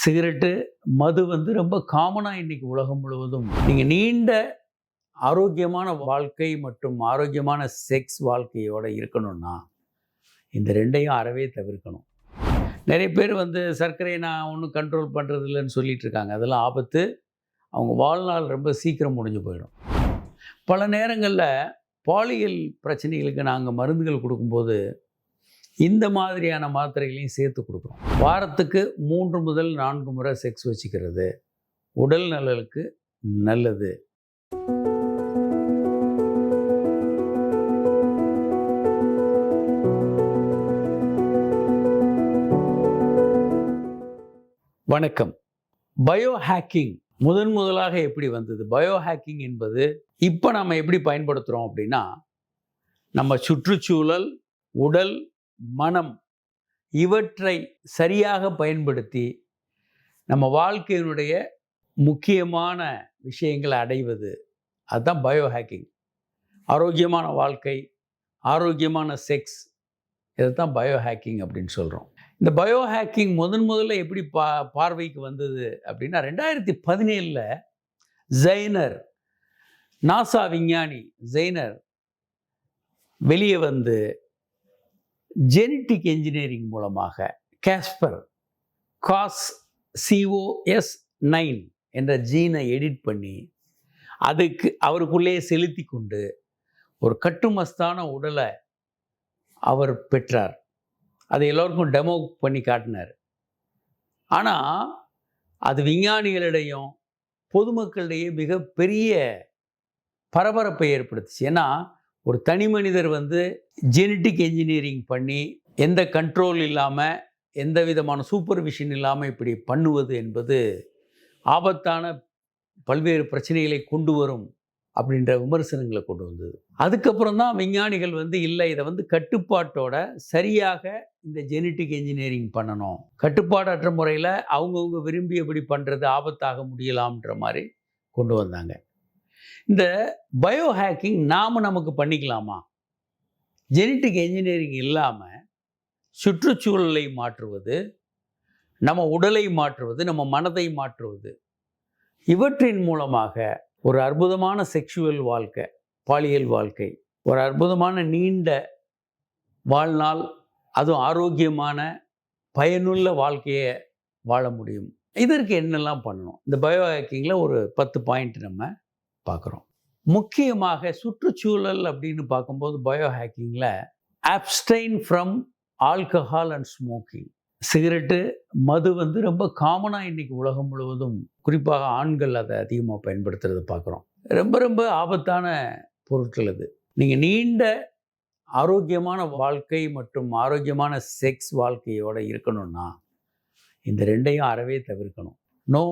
Cigarette மது வந்து ரொம்ப காமனாக இன்னைக்கு உலகம் முழுவதும். நீங்கள் நீண்ட ஆரோக்கியமான வாழ்க்கை மற்றும் ஆரோக்கியமான செக்ஸ் வாழ்க்கையோடு இருக்கணும்னா இந்த ரெண்டையும் அறவே தவிர்க்கணும். நிறைய பேர் வந்து சர்க்கரையை நான் ஒன்றும் கண்ட்ரோல் பண்ணுறது இல்லைன்னு சொல்லிகிட்ருக்காங்க அதெல்லாம் ஆபத்து. அவங்க வாழ்நாள் ரொம்ப சீக்கிரம் முடிஞ்சு போயிடும். பல நேரங்களில் பாலியல் பிரச்சனைகளுக்கு நாங்கள் மருந்துகள் கொடுக்கும்போது இந்த மாதிரியான மாத்திரைகளையும் சேர்த்து கொடுக்குறோம் வாரத்துக்கு மூன்று முதல் நான்கு முறை செக்ஸ் வச்சுக்கிறது உடல் நலனுக்கு நல்லது. வணக்கம். பயோ ஹேக்கிங் முதன் முதலாக எப்படி வந்தது? பயோ ஹேக்கிங் என்பது இப்போ நம்ம எப்படி பயன்படுத்துகிறோம் அப்படின்னா நம்ம சுற்றுச்சூழல் உடல் மனம் இவற்றை சரியாக பயன்படுத்தி நம்ம வாழ்க்கையினுடைய முக்கியமான விஷயங்களை அடைவது. அதுதான் பயோ ஹேக்கிங் ஆரோக்கியமான வாழ்க்கை ஆரோக்கியமான செக்ஸ் இதை தான் பயோ ஹேக்கிங் அப்படின்னு சொல்கிறோம் இந்த பயோ ஹேக்கிங் முதன் முதல்ல எப்படி பா பார்வைக்கு வந்தது அப்படின்னா ரெண்டாயிரத்தி பதினேழில் ஜெய்னர் நாசா விஞ்ஞானி ஜெய்னர் வெளியே வந்து ஜெனட்டிக் என்ஜினியரிங் மூலமாக கேஸ்பர் காஸ் சிஓஎஸ் நைன் என்ற ஜீனை எடிட் பண்ணி அதுக்கு அவருக்குள்ளே செலுத்தி கொண்டு ஒரு கட்டுமஸ்தான உடலை அவர் பெற்றார். அதை எல்லோருக்கும் டெமோ பண்ணி காட்டினார். ஆனால் அது விஞ்ஞானிகளிடையும் பொதுமக்களிடையே மிகப்பெரிய பரபரப்பை ஏற்படுத்துச்சு. ஏன்னா ஒரு தனி மனிதர் வந்து ஜெனட்டிக் என்ஜினியரிங் பண்ணி எந்த கண்ட்ரோல் இல்லாமல் எந்த விதமான சூப்பர்விஷன் இல்லாமல் இப்படி பண்ணுவது என்பது ஆபத்தான பல்வேறு பிரச்சனைகளை கொண்டு வரும் அப்படின்ற விமர்சனங்களை கொண்டு வந்தது. அதுக்கப்புறம் தான் விஞ்ஞானிகள் வந்து இல்லை இதை வந்து கட்டுப்பாட்டோட சரியாக இந்த ஜெனட்டிக் என்ஜினியரிங் பண்ணணும். கட்டுப்பாடற்ற முறையில் அவங்கவுங்க விரும்பியபடி பண்ணுறது ஆபத்தாக முடியலாம்ன்ற மாதிரி கொண்டு வந்தாங்க. இந்த பயோ ஹேக்கிங் நாம் நமக்கு பண்ணிக்கலாமா? ஜெனட்டிக் என்ஜினியரிங் இல்லாமல் சுற்றுச்சூழலை மாற்றுவது நம்ம உடலை மாற்றுவது நம்ம மனதை மாற்றுவது இவற்றின் மூலமாக ஒரு அற்புதமான செக்ஷுவல் வாழ்க்கை பாலியல் வாழ்க்கை ஒரு அற்புதமான நீண்ட வாழ்நாள் அதுவும் ஆரோக்கியமான பயனுள்ள வாழ்க்கையை வாழ முடியும். இதற்கு என்னெல்லாம் பண்ணணும்? இந்த பயோ ஹேக்கிங்கில் ஒரு பத்து பாயிண்ட் நம்ம பார்க்குறோம். முக்கியமாக சுற்றுச்சூழல் அப்படின்னு பார்க்கும்போது பயோ ஹேக்கிங்கில் abstain from alcohol and smoking cigarette மது வந்து ரொம்ப காமனாக இன்றைக்கி உலகம் முழுவதும் குறிப்பாக ஆண்கள் அதை அதிகமாக பயன்படுத்துறதை பார்க்குறோம். ரொம்ப ரொம்ப ஆபத்தான பொருட்கள் அது. நீங்கள் நீண்ட ஆரோக்கியமான வாழ்க்கை மற்றும் ஆரோக்கியமான செக்ஸ் வாழ்க்கையோடு இருக்கணும்னா இந்த ரெண்டையும் அறவே தவிர்க்கணும். No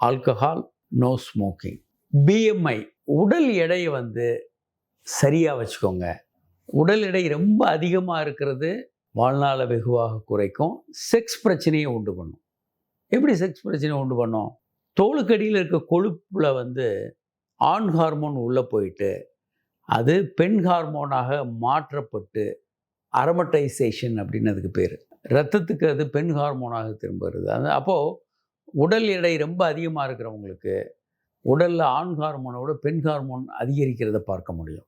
alcohol no smoking BMI உடல் எடையை வந்து சரியாக வச்சுக்கோங்க. உடல் எடை ரொம்ப அதிகமாக இருக்கிறது வாழ்நாளை வெகுவாக குறைக்கும். செக்ஸ் பிரச்சனையை உண்டு பண்ணும். எப்படி செக்ஸ் பிரச்சனையை உண்டு பண்ணும்? தோலுக்கடியில் இருக்க கொழுப்பில் வந்து ஆண் ஹார்மோன் உள்ளே போயிட்டு அது பெண் ஹார்மோனாக மாற்றப்பட்டு அரமட்டைசேஷன் அப்படின்னு அதுக்கு பேர். ரத்தத்துக்கு அது பெண் ஹார்மோனாக திரும்ப வருது அது அப்போது உடல் எடை ரொம்ப அதிகமாக இருக்கிறவங்களுக்கு உடலில் ஆண் ஹார்மோனோட பெண் ஹார்மோன் அதிகரிக்கிறத பார்க்க முடியும்.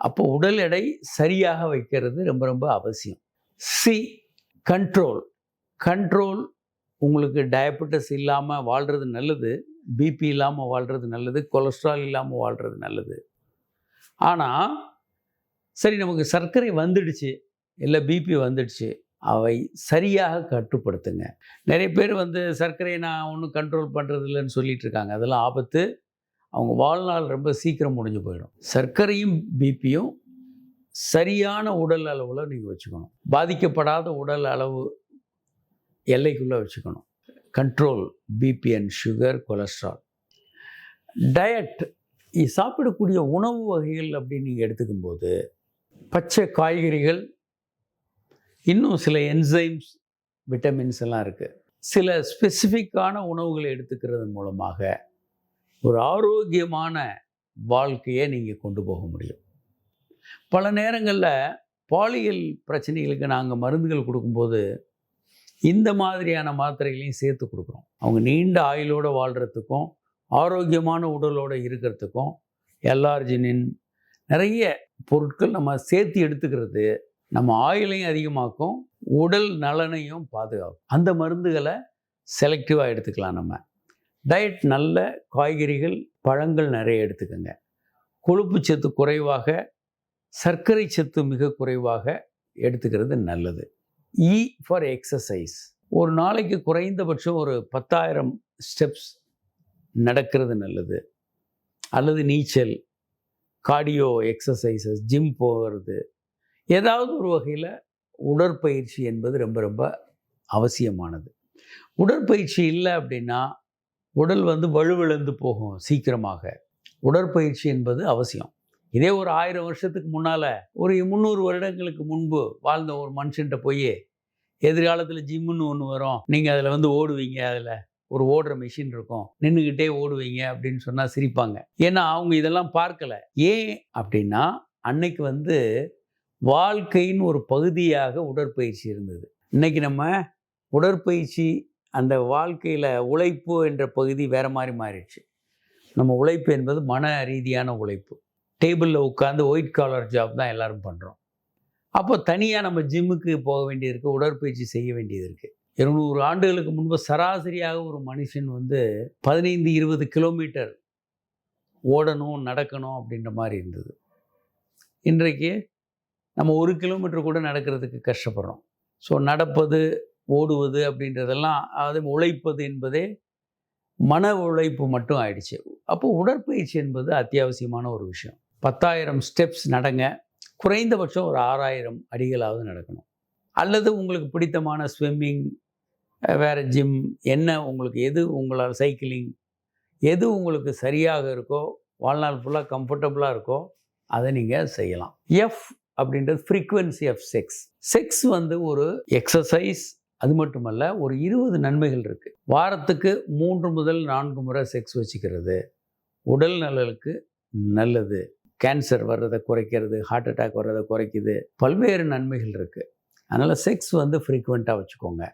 அப்போ உடல் எடை சரியாக வைக்கிறது ரொம்ப ரொம்ப அவசியம். சி கண்ட்ரோல் கண்ட்ரோல் உங்களுக்கு டயபெட்டிஸ் இல்லாமல் வாழ்கிறது நல்லது பிபி இல்லாமல் வாழ்கிறது நல்லது கொலஸ்ட்ரால் இல்லாமல் வாழ்கிறது நல்லது. ஆனால் சரி நமக்கு சர்க்கரை வந்துடுச்சு இல்லை பிபி வந்துடுச்சு அவை சரியாக கட்டுப்படுத்துங்க. நிறைய பேர் வந்து சர்க்கரையை நான் ஒன்றும் கண்ட்ரோல் பண்ணுறது இல்லைன்னு சொல்லிட்டு இருக்காங்க அதெல்லாம் ஆபத்து. அவங்க வாழ்நாள் ரொம்ப சீக்கிரம் முடிஞ்சு போயிடும். சர்க்கரையும் பிபியும் சரியான உடல் அளவில் நீங்கள் வச்சுக்கணும். பாதிக்கப்படாத உடல் அளவு எல்லைக்குள்ளே வச்சுக்கணும். Control BP and sugar cholesterol diet சாப்பிடக்கூடிய உணவு வகைகள் அப்படின்னு நீங்கள் எடுத்துக்கும்போது பச்சை காய்கறிகள் இன்னும் சில என்சைம்ஸ் விட்டமின்ஸ் எல்லாம் இருக்குது சில ஸ்பெசிஃபிக்கான உணவுகளை எடுத்துக்கிறது மூலமாக ஒரு ஆரோக்கியமான வாழ்க்கையை நீங்கள் கொண்டு போக முடியும். பல நேரங்களில் பாலியல் பிரச்சனைகளுக்கு நாங்கள் மருந்துகள் கொடுக்கும்போது இந்த மாதிரியான மாத்திரைகளையும் சேர்த்து கொடுக்குறோம். அவங்க நீண்ட ஆயுளோடு வாழ்கிறதுக்கும் ஆரோக்கியமான உடலோடு இருக்கிறதுக்கும் எல்ஆர்ஜினின் நிறைய பொருட்கள் நம்ம சேர்த்து எடுத்துக்கிறது நம்ம ஆயுளையும் அதிகமாக்கும் உடல் நலனையும் பாதுகாக்கும். அந்த மருந்துகளை செலக்டிவாக எடுத்துக்கலாம் நம்ம. டயட் நல்ல காய்கறிகள் பழங்கள் நிறைய எடுத்துக்கோங்க. கொழுப்பு சத்து குறைவாக சர்க்கரை சத்து மிக குறைவாக எடுத்துக்கிறது நல்லது. இ ஃபார் எக்ஸசைஸ் ஒரு நாளைக்கு குறைந்தபட்சம் ஒரு பத்தாயிரம் ஸ்டெப்ஸ் நடக்கிறது நல்லது. அல்லது நீச்சல் கார்டியோ எக்ஸசைசஸ் ஜிம் போகிறது ஏதாவது ஒரு வகையில் உடற்பயிற்சி என்பது ரொம்ப ரொம்ப அவசியமானது. உடற்பயிற்சி இல்லை அப்படின்னா உடல் வந்து வலுவிழந்து போகும் சீக்கிரமாக. உடற்பயிற்சி என்பது அவசியம். இதே ஒரு ஆயிரம் வருஷத்துக்கு முன்னால் ஒரு முந்நூறு வருடங்களுக்கு முன்பு வாழ்ந்த ஒரு மனுஷன்ட்ட போய் எதிர்காலத்தில் ஜிம்முன்னு ஒன்று வரும். நீங்கள் அதில் வந்து ஓடுவீங்க அதில் ஒரு ஓடுற மிஷின் இருக்கும். நின்றுக்கிட்டே ஓடுவீங்க அப்படின்னு சொன்னால் சிரிப்பாங்க. ஏன்னா அவங்க இதெல்லாம் பார்க்கல. ஏன் அப்படின்னா அன்னைக்கு வந்து வாழ்க்கையின் ஒரு பகுதியாக உடற்பயிற்சி இருந்தது. இன்னைக்கு நம்ம உடற்பயிற்சி அந்த வாழ்க்கையில் உழைப்பு என்ற பகுதி வேற மாதிரி மாறிடுச்சு. நம்ம உழைப்பு என்பது மன ரீதியான உழைப்பு. டேபிளில் உட்காந்து ஒயிட் காலர் ஜாப் தான் எல்லாரும் பண்ணுறோம் அப்போ தனியாக நம்ம ஜிம்முக்கு போக வேண்டியது இருக்குது உடற்பயிற்சி செய்ய வேண்டியது இருக்குது இருநூறு ஆண்டுகளுக்கு முன்பு சராசரியாக ஒரு மனுஷன் வந்து பதினைந்து இருபது கிலோமீட்டர் ஓடணும் நடக்கணும் அப்படின்ற மாதிரி இருந்தது. இன்றைக்கு நம்ம ஒரு கிலோமீட்டர் கூட நடக்கிறதுக்கு கஷ்டப்படுறோம். ஸோ நடப்பது ஓடுவது அப்படின்றதெல்லாம் அது உழைப்பது என்பதே மன உழைப்பு மட்டும் ஆயிடுச்சு. அப்போ உடற்பயிற்சி என்பது அத்தியாவசியமான ஒரு விஷயம். பத்தாயிரம் ஸ்டெப்ஸ் நடங்க. குறைந்தபட்சம் ஒரு ஆறாயிரம் அடிகளாவது நடக்கணும். அல்லது உங்களுக்கு பிடித்தமான ஸ்விம்மிங் வேறு ஜிம் என்ன உங்களுக்கு எது உங்களால் சைக்கிளிங் எது உங்களுக்கு சரியாக இருக்கோ வாழ்நாள் ஃபுல்லாக கம்ஃபர்டபுளாக இருக்கோ அதை நீங்கள் செய்யலாம். எஃப் அப்படின்றது ஃப்ரீக்குவென்சி ஆஃப் செக்ஸ் செக்ஸ் வந்து ஒரு எக்ஸசைஸ் அது மட்டுமல்ல ஒரு இருபது நன்மைகள் இருக்குது வாரத்துக்கு மூன்று முதல் நான்கு முறை செக்ஸ் வச்சுக்கிறது. உடல் நலனுக்கு நல்லது. கேன்சர் வர்றதை குறைக்கிறது ஹார்ட் அட்டாக் வர்றதை குறைக்குது. பல்வேறு நன்மைகள் இருக்குது அதனால் செக்ஸ் வந்து ஃப்ரீக்குவெண்ட்டாக வச்சுக்கோங்க.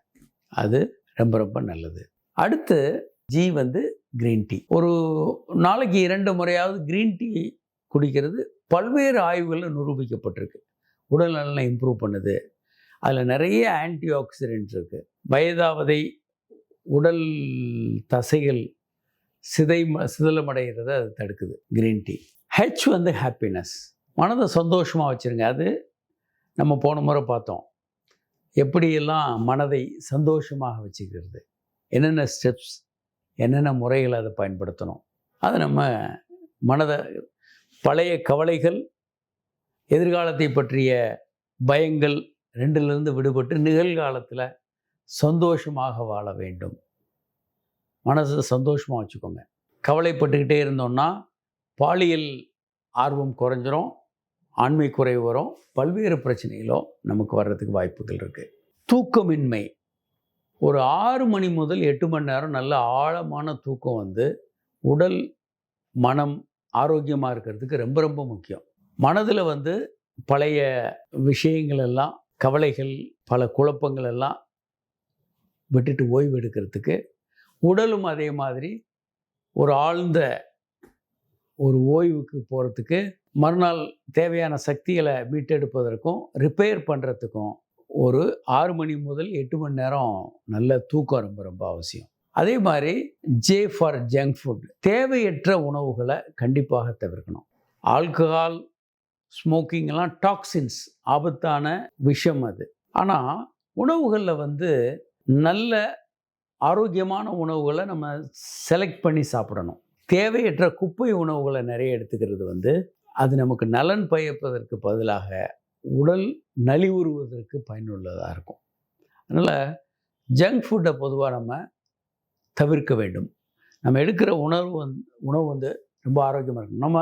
அது ரொம்ப ரொம்ப நல்லது. அடுத்து ஜி வந்து க்ரீன் டீ ஒரு நாளைக்கு இரண்டு முறையாவது க்ரீன் டீ குடிக்கிறது பல்வேறு ஆய்வுகளில் நிரூபிக்கப்பட்டிருக்கு. உடல் நலனை இம்ப்ரூவ் பண்ணுது. அதில் நிறைய ஆன்டி ஆக்சிடென்ட்ஸ் இருக்குது வயதாவதை உடல் தசைகள் சிதை சிதலமடைகிறத அது தடுக்குது க்ரீன் டீ ஹெச் வந்து ஹாப்பினஸ் மனதை சந்தோஷமாக வச்சுருங்க. அது நம்ம போன முறை பார்த்தோம். எப்படியெல்லாம் மனதை சந்தோஷமாக வச்சுக்கிறது? என்னென்ன ஸ்டெப்ஸ் என்னென்ன முறைகளை அதை பயன்படுத்தணும்? அதை நம்ம மனதை பழைய கவலைகள் எதிர்காலத்தை பற்றிய பயங்கள் ரெண்டிலிருந்து விடுபட்டு நிகழ்காலத்தில் சந்தோஷமாக வாழ வேண்டும். மனசை சந்தோஷமாக வச்சுக்கோங்க. கவலைப்பட்டுக்கிட்டே இருந்தோம்னா பாலியல் ஆர்வம் குறைஞ்சிரும் ஆண்மை குறைவு வரும் பல்வேறு பிரச்சனைகளும் நமக்கு வர்றதுக்கு வாய்ப்புகள் இருக்குது தூக்கமின்மை. ஒரு ஆறு மணி முதல் எட்டு மணி நேரம் நல்ல ஆழமான தூக்கம் வந்து உடல் மனம் ஆரோக்கியமாக இருக்கிறதுக்கு ரொம்ப ரொம்ப முக்கியம். மனதில் வந்து பழைய விஷயங்கள் எல்லாம் கவலைகள் பல குழப்பங்கள் எல்லாம் விட்டுட்டு ஓய்வு எடுக்கிறதுக்கு உடலும் அதே மாதிரி ஒரு ஆழ்ந்த ஒரு ஓய்வுக்கு போகிறதுக்கு மறுநாள் தேவையான சக்திகளை மீட்டெடுப்பதற்கும் ரிப்பேர் பண்ணுறதுக்கும் ஒரு ஆறு மணி முதல் எட்டு மணி நேரம் நல்ல தூக்கம் ரொம்ப ரொம்ப அவசியம். அதே மாதிரி ஜே ஃபார் ஜங்க் ஃபுட் தேவையற்ற உணவுகளை கண்டிப்பாக தவிர்க்கணும். ஆல்கஹால் ஸ்மோக்கிங்லாம் டாக்ஸின்ஸ் ஆபத்தான விஷயம் அது. ஆனால் உணவுகளில் வந்து நல்ல ஆரோக்கியமான உணவுகளை நம்ம செலக்ட் பண்ணி சாப்பிடணும். தேவையற்ற குப்பை உணவுகளை நிறைய எடுத்துக்கிறது வந்து அது நமக்கு நலன் பயப்பதற்கு பதிலாக உடல் நலிவுறுவதற்கு பயனுள்ளதாக இருக்கும். அதனால் ஜங்க் ஃபுட்டை பொதுவாக நம்ம தவிர்க்க வேண்டும். நம்ம எடுக்கிற உணவு வந்து உணவு வந்து ரொம்ப ஆரோக்கியமாக இருக்கும் நம்ம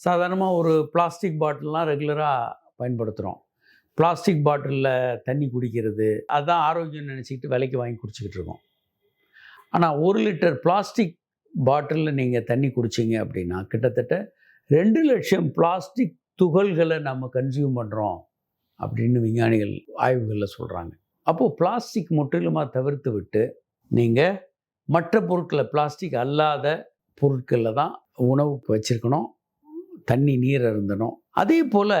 சாதாரணமாக ஒரு பிளாஸ்டிக் பாட்டில்லாம் ரெகுலராக பயன்படுத்துகிறோம் பிளாஸ்டிக் பாட்டிலில் தண்ணி குடிக்கிறது அதுதான் ஆரோக்கியம் நினச்சிக்கிட்டு விலைக்கு வாங்கி குடிச்சிக்கிட்டு இருக்கோம். ஆனால் ஒரு லிட்டர் பிளாஸ்டிக் பாட்டிலில் நீங்கள் தண்ணி குடிச்சிங்க அப்படின்னா கிட்டத்தட்ட ரெண்டு லட்சம் பிளாஸ்டிக் துகள்களை நம்ம கன்சியூம் பண்ணுறோம் அப்படின்னு விஞ்ஞானிகள் ஆய்வுகளில் சொல்கிறாங்க அப்போது பிளாஸ்டிக் முற்றிலுமாக தவிர்த்து விட்டு நீங்கள் மற்ற பொருட்களை பிளாஸ்டிக் அல்லாத பொருட்களில் தான் உணவு வச்சுருக்கணும். தண்ணி நீர் அருந்தணும். அதே போல்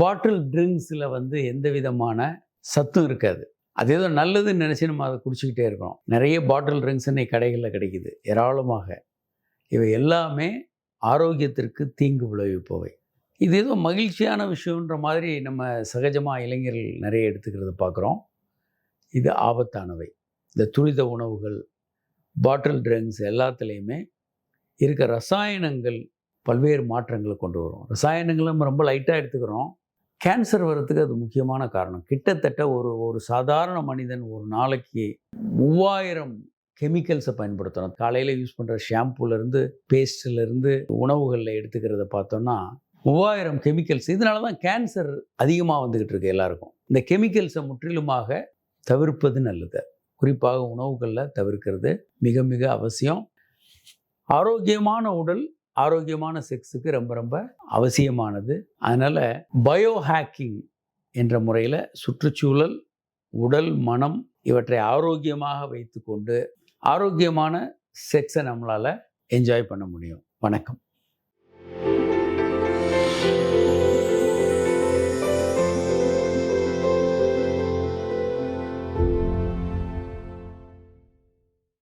பாட்டில் ட்ரிங்க்ஸில் வந்து எந்த விதமான சத்தும் இருக்காது. அது ஏதோ நல்லதுன்னு நினச்சி நம்ம அதை குடிச்சிக்கிட்டே இருக்கணும். நிறைய பாட்டில் ட்ரிங்க்ஸ் இன்னைக்கு கடைகளில் கிடைக்குது. ஏராளமாக. இவை எல்லாமே ஆரோக்கியத்திற்கு தீங்கு விளைவிப்பவை. இது ஏதோ மகிழ்ச்சியான விஷயன்ற மாதிரி நம்ம சகஜமாக இளைஞர்கள் நிறைய எடுத்துக்கிறத பார்க்குறோம். இது ஆபத்தானவை. இந்த துரித உணவுகள் பாட்டில் ட்ரிங்க்ஸ் எல்லாத்துலேயுமே இருக்க ரசாயனங்கள் பல்வேறு மாற்றங்களை கொண்டு வரும். ரசாயனங்களை நம்ம ரொம்ப லைட்டாக எடுத்துக்கிறோம். கேன்சர் வர்றதுக்கு அது முக்கியமான காரணம். கிட்டத்தட்ட ஒரு ஒரு சாதாரண மனிதன் ஒரு நாளைக்கு மூவாயிரம் கெமிக்கல்ஸை பயன்படுத்தணும். காலையில் யூஸ் பண்ணுற ஷாம்புலேருந்து பேஸ்ட்லேருந்து உணவுகளில் எடுத்துக்கிறத பார்த்தோம்னா மூவாயிரம் கெமிக்கல்ஸ் இதனால தான் கேன்சர் அதிகமாக வந்துக்கிட்டு இருக்கு எல்லாருக்கும். இந்த கெமிக்கல்ஸை முற்றிலுமாக தவிர்ப்பது நல்லது. குறிப்பாக உணவுகளில் தவிர்க்கிறது மிக மிக அவசியம். ஆரோக்கியமான உடல் ஆரோக்கியமான செக்ஸுக்கு ரொம்ப ரொம்ப அவசியமானது. அதனால் பயோ ஹேக்கிங் என்ற முறையில் சுற்றுச்சூழல் உடல் மனம் இவற்றை ஆரோக்கியமாக வைத்துக்கொண்டு ஆரோக்கியமான செக்ஸை நம்மளால் என்ஜாய் பண்ண முடியும். வணக்கம்.